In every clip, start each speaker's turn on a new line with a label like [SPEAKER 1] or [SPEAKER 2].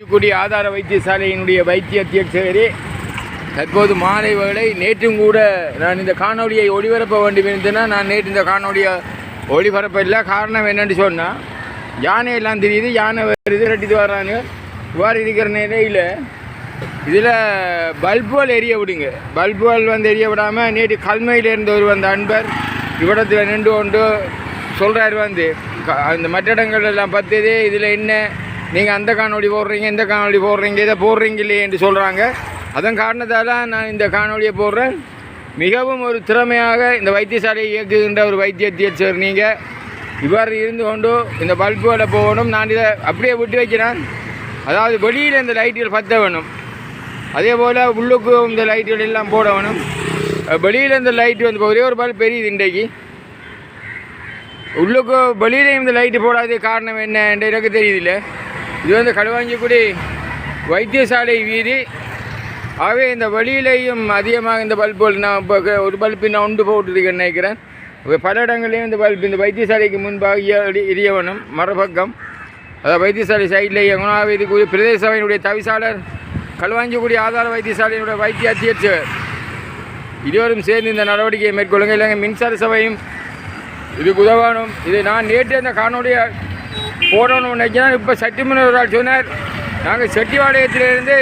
[SPEAKER 1] தூத்துக்குடி ஆதார வைத்தியசாலையினுடைய வைத்திய அத்தியட்சகரே தற்போது மாலை வேளை நேற்றும் கூட நான் இந்த காணொலியை ஒளிபரப்ப வேண்டும் இருந்தேன்னா நான் நேற்று இந்த காணொலியை ஒளிபரப்ப காரணம் என்னென்னு சொன்னால் யானை எல்லாம் தெரியுது யானை வருது ரெட்டிட்டு வர்றாங்க இவ்வாறு இருக்கிற நிலையில் இதில் பல்புகள் எரிய விடுங்க. பல்புகள் வந்து எரிய விடாமல் நேற்று கல்மையிலேருந்து ஒரு வந்த அன்பர் இவ்விடத்தில் நின்று கொண்டு சொல்கிறார் வந்து க- அந்த மற்ற இடங்கள் எல்லாம் பத்துது இதில் என்ன நீங்கள் அந்த காணொலி போடுறீங்க இந்த காணொலி போடுறீங்க இதை போடுறீங்க இல்லையே என்று சொல்கிறாங்க அதன் காரணத்தால் நான் இந்த காணொலியை போடுறேன். மிகவும் ஒரு திறமையாக இந்த வைத்தியசாலையை இயக்குகின்ற ஒரு வைத்திய சார் நீங்கள் இவ்வாறு இருந்து கொண்டு இந்த பல்புகளை போகணும். நான் இதை அப்படியே விட்டு வைக்கிறேன். அதாவது வெளியில் இந்த லைட்டுகள் பற்ற வேணும் அதே போல் உள்ளுக்கு இந்த லைட்டுகள் எல்லாம் போட வேணும் வெளியில் இந்த லைட் வந்து ஒரே ஒரு பல்ப் பெரியது இன்றைக்கு. உள்ளுக்கு வெளியிலையும் இந்த லைட்டு போடாத காரணம் என்ன என்று எனக்கு தெரியுதில்ல. இது வந்து களுவாஞ்சிக்குடி வைத்தியசாலை வீதி. ஆகவே இந்த வழியிலையும் அதிகமாக இந்த பல்புகள் நான் இப்போ ஒரு பல்பு நான் உண்டு போட்டுருக்கேன்னு நினைக்கிறேன். பல இடங்கள்லையும் இந்த பல்பு இந்த வைத்தியசாலைக்கு முன்பாக எரி- எரிய மறுபக்கம். அதாவது வைத்தியசாலை சைட்லேயே இயங்கணும். ஆகவே பிரதேச சபையினுடைய தவிசாளர் களுவாஞ்சிக்குடி ஆதார வைத்தியசாலையினுடைய வைத்திய அத்தியட்சர். இருவரும் சேர்ந்து இந்த நடவடிக்கையை மேற்கொள்ளுங்க. இல்லைங்க மின்சார சபையும் இதுக்கு உதவணும். இது நான் நேற்று அந்த காணொலியை போடணும்னு நினைக்கிறேன் இப்போ சட்டிமன்ற ஒரு ஆள் சொன்னார். நாங்கள் செட்டிவாளையத்திலேருந்து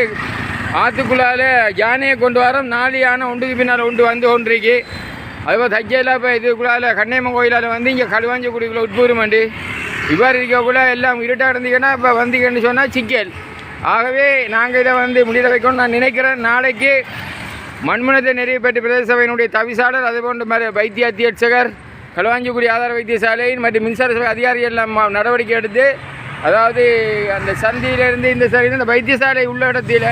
[SPEAKER 1] ஆற்றுக்குள்ளால யானையை கொண்டு வரோம். நாலு யானை ஒன்றுக்கு பின்னால் ஒன்று வந்து ஒன்றைக்கு அதுபோல் தைக்கையில் இப்போ இதுக்குள்ளால கண்ணையம்மன் கோயிலால் வந்து இங்கே களுவாஞ்சிக்குடிக்குள்ள உட்பூருமாண்டி இவ்வாறு இருக்கக்குள்ள எல்லாம் இருட்டாக இருந்தீங்கன்னா இப்போ வந்தீங்கன்னு சொன்னால் சிக்கல். ஆகவே நாங்கள் இதை வந்து முடிய வைக்கணும்னு நான் நினைக்கிறேன். நாளைக்கு மண்முனத்தை நிறைவேற்ற பிரதேச சபையினுடைய தவிசாளர் அதுபோன்று மர வைத்திய அத்தியட்சகர் களுவாஞ்சிக்குடி ஆதார வைத்தியசாலையின் மற்றும் மின்சார சபை அதிகாரிகள் எல்லாம் நடவடிக்கை எடுத்து அதாவது அந்த சந்தியிலிருந்து இந்த சரி இந்த வைத்தியசாலை உள்ள இடத்தில்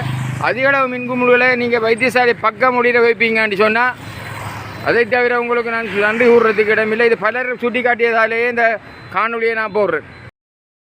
[SPEAKER 1] அதிகளவு மின்குமுள்களை நீங்கள் வைத்தியசாலை பக்கம் முடிய வைப்பீங்கன்னு சொன்னால் அதை தவிர உங்களுக்கு நான் நன்றி கூறுறதுக்கு இடமில்லை. இது பலர் சுட்டி காட்டியதாலேயே இந்த காணொலியை நான் போடுறேன்.